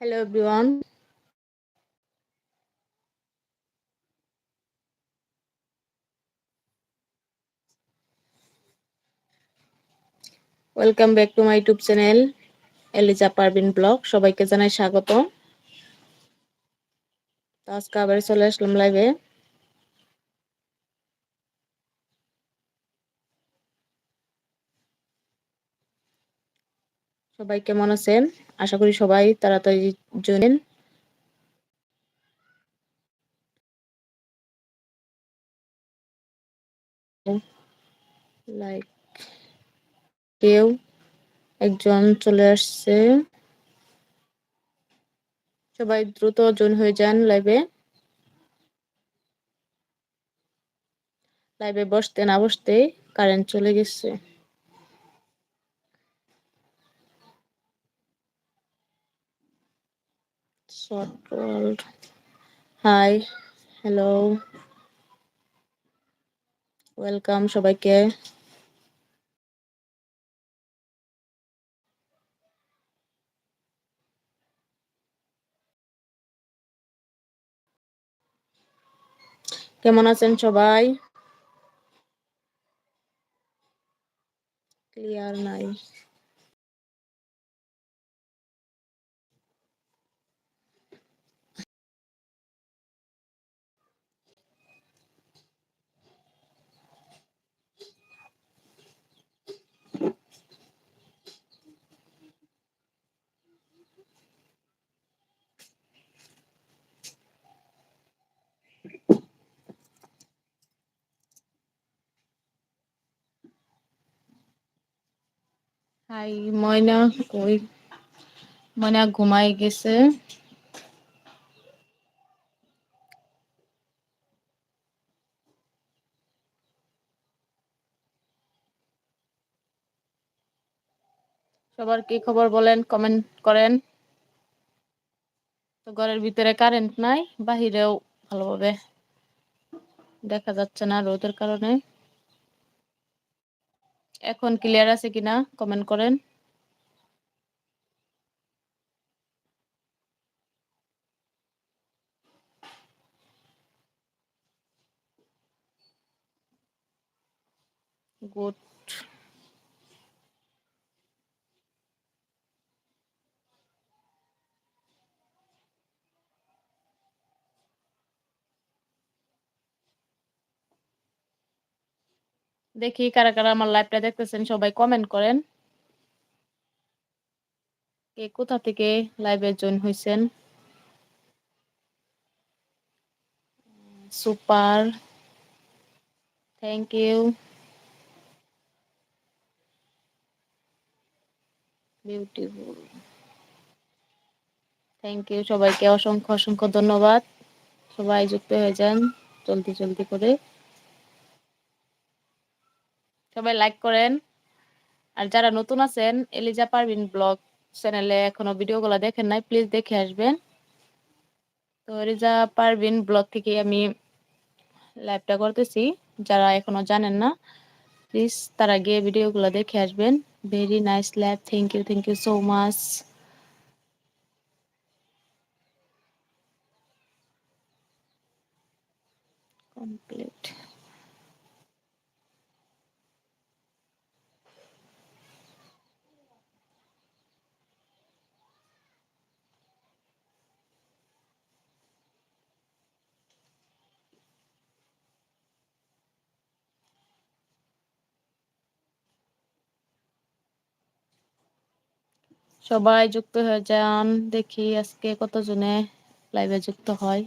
Hello, everyone. Welcome back to my YouTube channel Eliza Parbin vlog সবাইকে জানাই স্বাগত আজকে আবার চলে আসলাম লাইভে সবাই কেমন আছেন? আশা করি সবাই তাড়াতাড়ি জয়েন লাইক কেউ একজন চলে আসছে। সবাই দ্রুত জয়েন হয়ে যান লাইভে। লাইভে বসতে না বসতে কারেন্ট চলে গেছে। হাই হ্যালো ওয়েলকাম সবাইকে। কেমন আছেন সবাই? ক্লিয়ার নাই। হাই, ময়না ময়না ঘুমাই গেছে। সবার কি খবর বলেন কমেন্ট করেন। তো ঘরের ভিতরে কারেন্ট নাই, বাহিরেও ভালোভাবে দেখা যাচ্ছে না রোদের কারণে। এখন ক্লিয়ার আছে কিনা? কমেন্ট করেন। গুড দেখি কারা কারা আমার লাইভটা দেখতেছেন, সবাই কমেন্ট করেন। কে কোথা থেকে লাইভে জয়েন হয়েছেন super thank you beautiful thank you সবাইকে, অসংখ্য অসংখ্য ধন্যবাদ। সবাই যুক্ত হয়ে যান, জলদি জলদি করে। সবাই লাইক করেন। আর যারা নতুন আছেন, এলিজা পারভিন ব্লগ চ্যানেলে এখনও ভিডিও ভিডিওগুলো দেখেন নাই প্লিজ দেখে আসবেন। তো এলিজা পারভিন ব্লগ থেকে আমি লাইভটা করতেছি। যারা এখনও জানেন না প্লিজ তারা গিয়ে ভিডিও ভিডিওগুলো দেখে আসবেন। Very nice lab thank you thank you so much complete সবাই যুক্ত হয়ে যান দেখি আজকে কতজনে লাইভে যুক্ত হয়।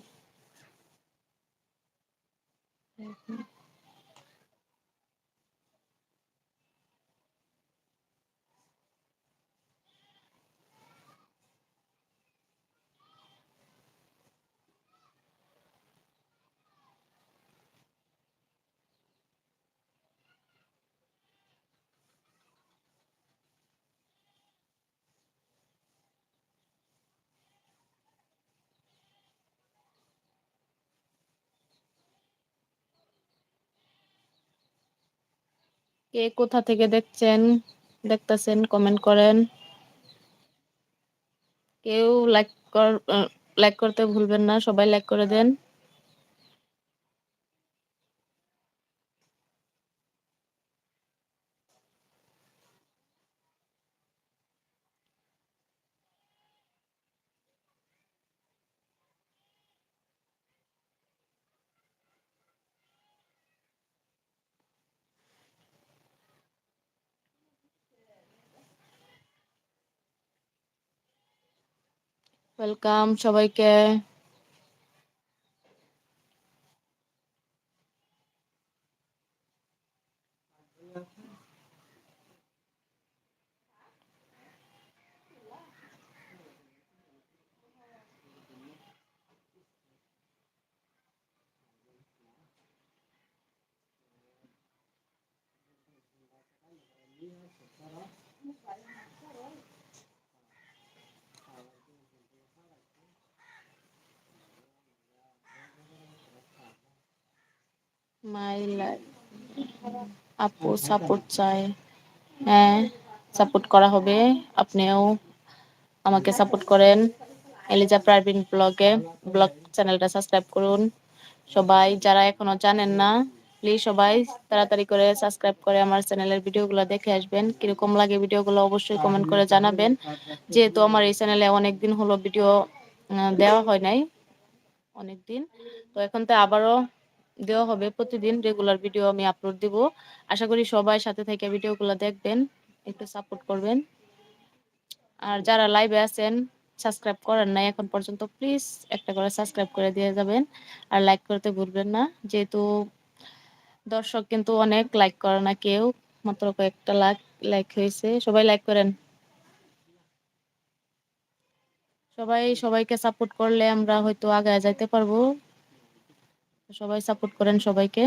কে কোথা থেকে দেখছেন, দেখতেছেন কমেন্ট করেন। কেউ লাইক কর লাইক করতে ভুলবেন না, সবাই লাইক করে দেন। ওয়েলকাম সবাইকে। মাই লাইফ আপু সাপোর্ট চাই। হ্যাঁ সাপোর্ট করা হবে। আপনিও আমাকে সাপোর্ট করেন। এলিজা প্রাইভিন ব্লগে, ব্লগ চ্যানেলটা সাবস্ক্রাইব করুন। সবাই যারা এখনও জানেন না প্লিজ সবাই তাড়াতাড়ি করে সাবস্ক্রাইব করে আমার চ্যানেলের ভিডিওগুলো দেখে আসবেন। কীরকম লাগে ভিডিওগুলো অবশ্যই কমেন্ট করে জানাবেন। যেহেতু আমার এই চ্যানেলে অনেকদিন হলো ভিডিও দেওয়া হয় নাই, অনেকদিন। তো এখন তো আবারও দেওয়া হবে। প্রতিদিন রেগুলার ভিডিও আমি আপলোড দিব। আশা করি সবাই সাথে থেকে ভিডিওগুলো দেখবেন, একটু সাপোর্ট করবেন। আর যারা লাইভে আছেন সাবস্ক্রাইব করেন নাই এখন পর্যন্ত প্লিজ একটা করে সাবস্ক্রাইব করে দিয়ে যাবেন। আর লাইক করতে ভুলবেন না, যেহেতু দর্শক কিন্তু অনেক লাইক করে না কেউ, মাত্র কয়েকটা লাইক লাইক হয়েছে। সবাই লাইক করেন। সবাই সবাইকে সাপোর্ট করলে আমরা হয়তো আগে যাইতে পারব। সবাই সাপোর্ট করেন সবাইকে।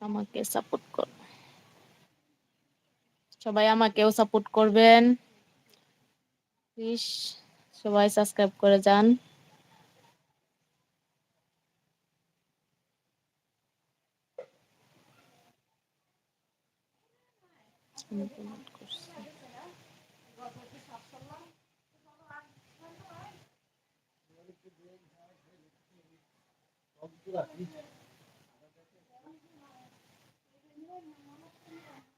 আমাকে সাপোর্ট কর। সবাই আমাকেও সাপোর্ট করবেন। প্লিজ সবাই সাবস্ক্রাইব করে যান। ইমপ্লিমেন্ট করছি Thank you.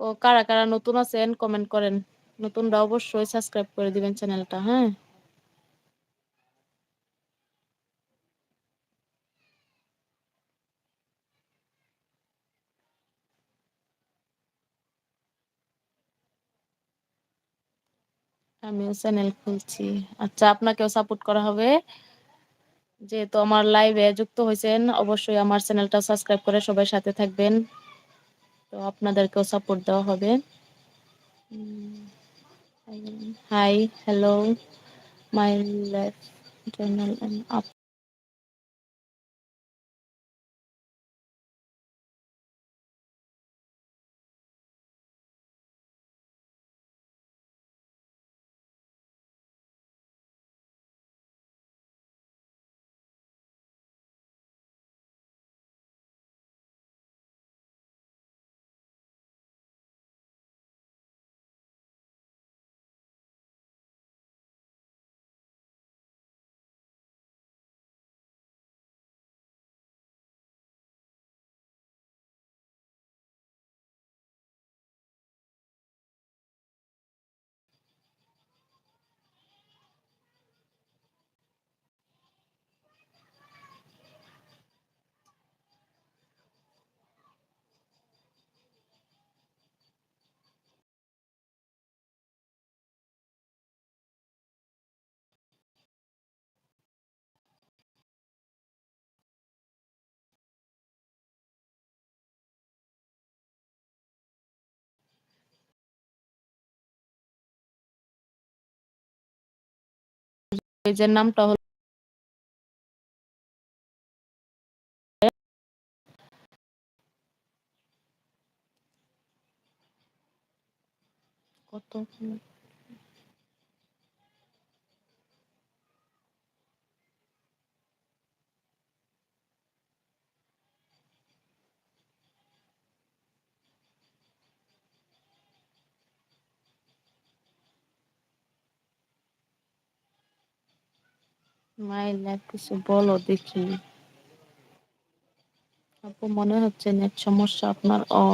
ও কারা কারা নতুন আছেন কমেন্ট করেন। নতুনরা অবশ্যই সাবস্ক্রাইব করে দিবেন চ্যানেলটা হ্যাঁ? আমিও চ্যানেল খুলছি। আচ্ছা আপনাকেও সাপোর্ট করা হবে। যেহেতু আমার লাইভে যুক্ত হয়েছেন, অবশ্যই আমার চ্যানেলটা সাবস্ক্রাইব করে সবাই সাথে থাকবেন। তো আপনাদেরকেও সাপোর্ট দেওয়া হবে। Hi hello my life channel up পেজের নামটা হলো কত? মাই লাইফ কিছু বলো দেখি। আপু, মনে হচ্ছে নেট সমস্যা, আপনার ও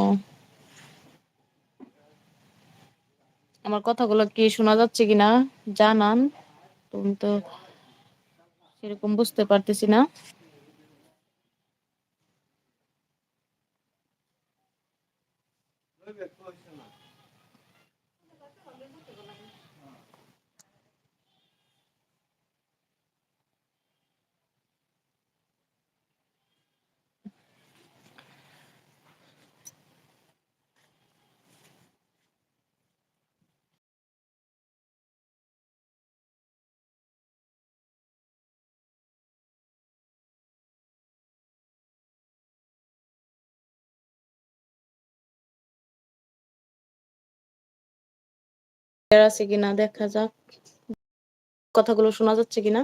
আমার কথাগুলো কি শোনা যাচ্ছে কিনা জানান। তুমি তো সেরকম বুঝতে পারতেছি না। আছে কিনা দেখা যাক। কথাগুলো শোনা যাচ্ছে কিনা।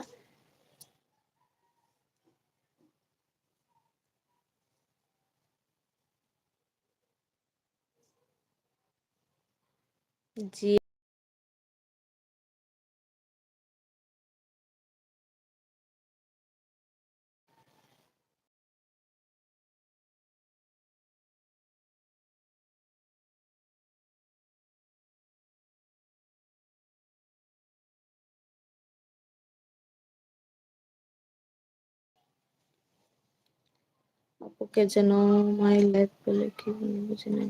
জি। আপুকে যেন মাই লাইফ বলে কি বুঝি নাই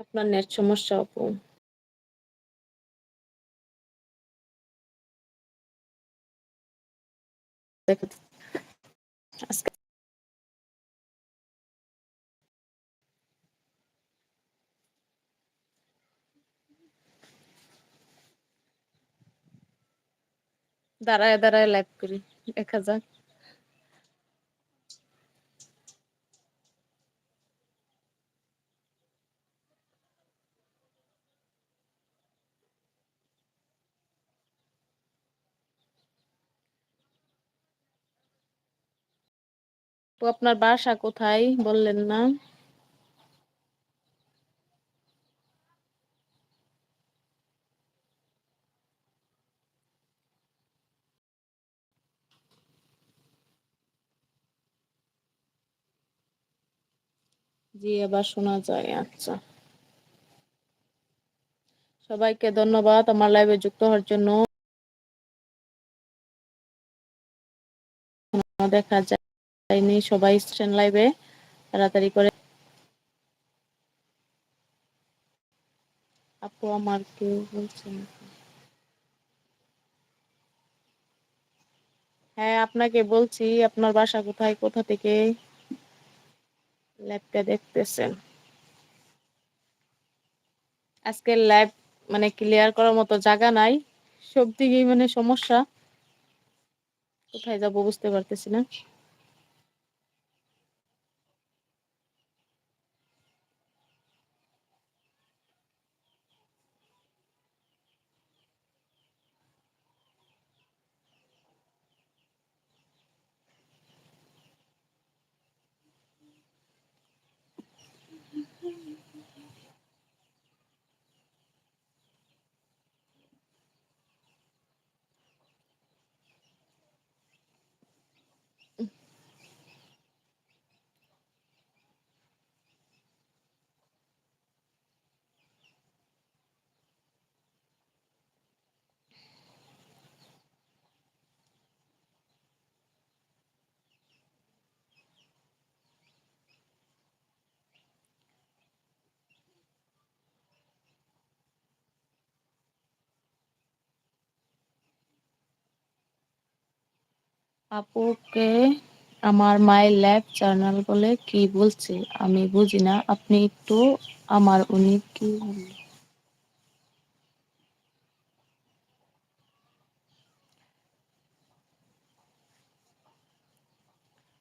আপনার নেট সমস্যা আপু। দাঁড়ায় দাঁড়ায় লাইভ করি। দেখা যাক। আপনার বাসা কোথায় বললেন না? জি, এবার শোনা যায় আচ্ছা। সবাইকে ধন্যবাদ আমার লাইভে যুক্ত হওয়ার জন্য। দেখা যায়নি, সবাই স্টেশন লাইভে তাড়াতাড়ি করে আপু আমার কেউ বলছেন হ্যাঁ আপনাকে বলছি, আপনার বাসা কোথায়, কোথা থেকে? ল্যাবটা দেখতেছেন। আজকের ল্যাব মানে ক্লিয়ার করার মতো জায়গা নাই। সব দিকেই মানে সমস্যা। কোথায় যাব বুঝতে পারতেছি না। আপুকে আমার মায়ের ল্যাব জার্নাল বলে কি বলছে? আমি বুঝি না। আপনি একটু আমার উনি কি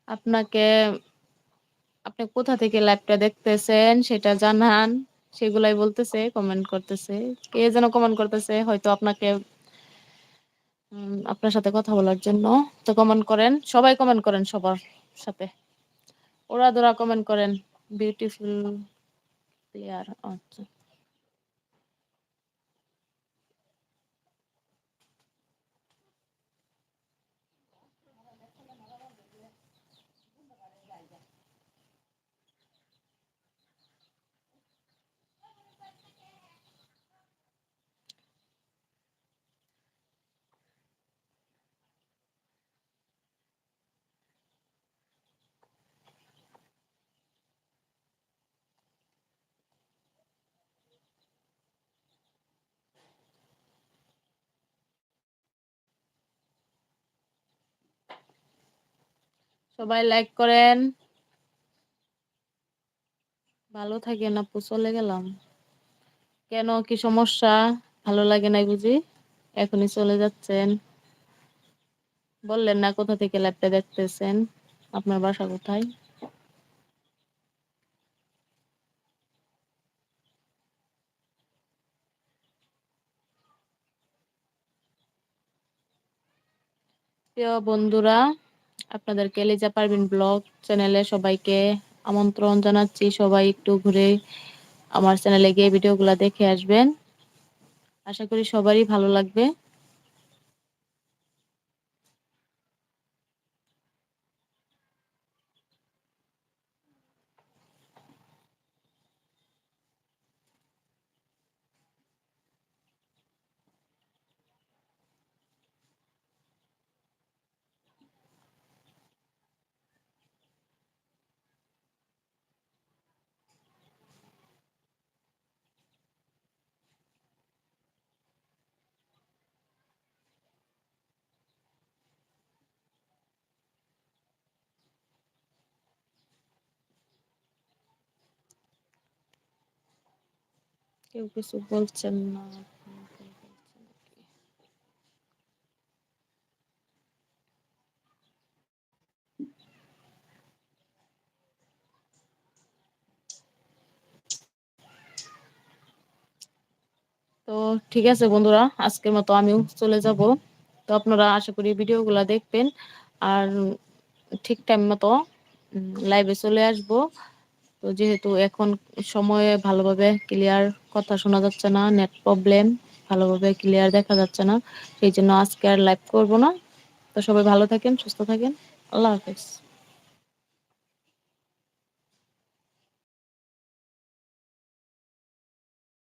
আপনাকে, আপনি কোথা থেকে লাইভটা দেখতেছেন সেটা জানান। সেগুলাই বলতেছে কমেন্ট করতেছে। কে যেন কমেন্ট করতেছে, হয়তো আপনাকে আপনার সাথে কথা বলার জন্য। তো কমেন্ট করেন। সবাই কমেন্ট করেন সবার সাথে। ওরা দোরা কমেন্ট করেন। বিউটিফুল প্লেয়ার আচ্ছা। সবাই লাইক করেন। ভালো থাকেন আপু, চলে গেলাম। কেন, কি সমস্যা? ভালো লাগে নাই বুঝি? এখনই চলে যাচ্ছেন। বললেন না কোথা থেকে ল্যাপটা দেখতেছেন? আপনার বাসা কোথায়? প্রিয় বন্ধুরা আপনাদেরকে লেজা পারবিন ব্লগ চ্যানেলে সবাইকে আমন্ত্রণ জানাচ্ছি। সবাই একটু ঘুরে আমার চ্যানেলে গিয়ে ভিডিওগুলো দেখে আসবেন। আশা করি সবারই ভালো লাগবে। কেউ কিছু বলছেন না তো ঠিক আছে বন্ধুরা, আজকের মতো আমিও চলে যাব। তো আপনারা আশা করি ভিডিওগুলো দেখবেন। আর ঠিক টাইম মতো লাইভে চলে আসব। তো যেহেতু এখন সময়ে ভালোভাবে ক্লিয়ার কথা শোনা যাচ্ছে না নেট প্রবলেম ভালোভাবে ক্লিয়ার দেখা যাচ্ছে না, সেই জন্য আজকে আর লাইভ করব না। তো সবাই ভালো থাকেন, সুস্থ থাকেন। আল্লাহ হাফেজ।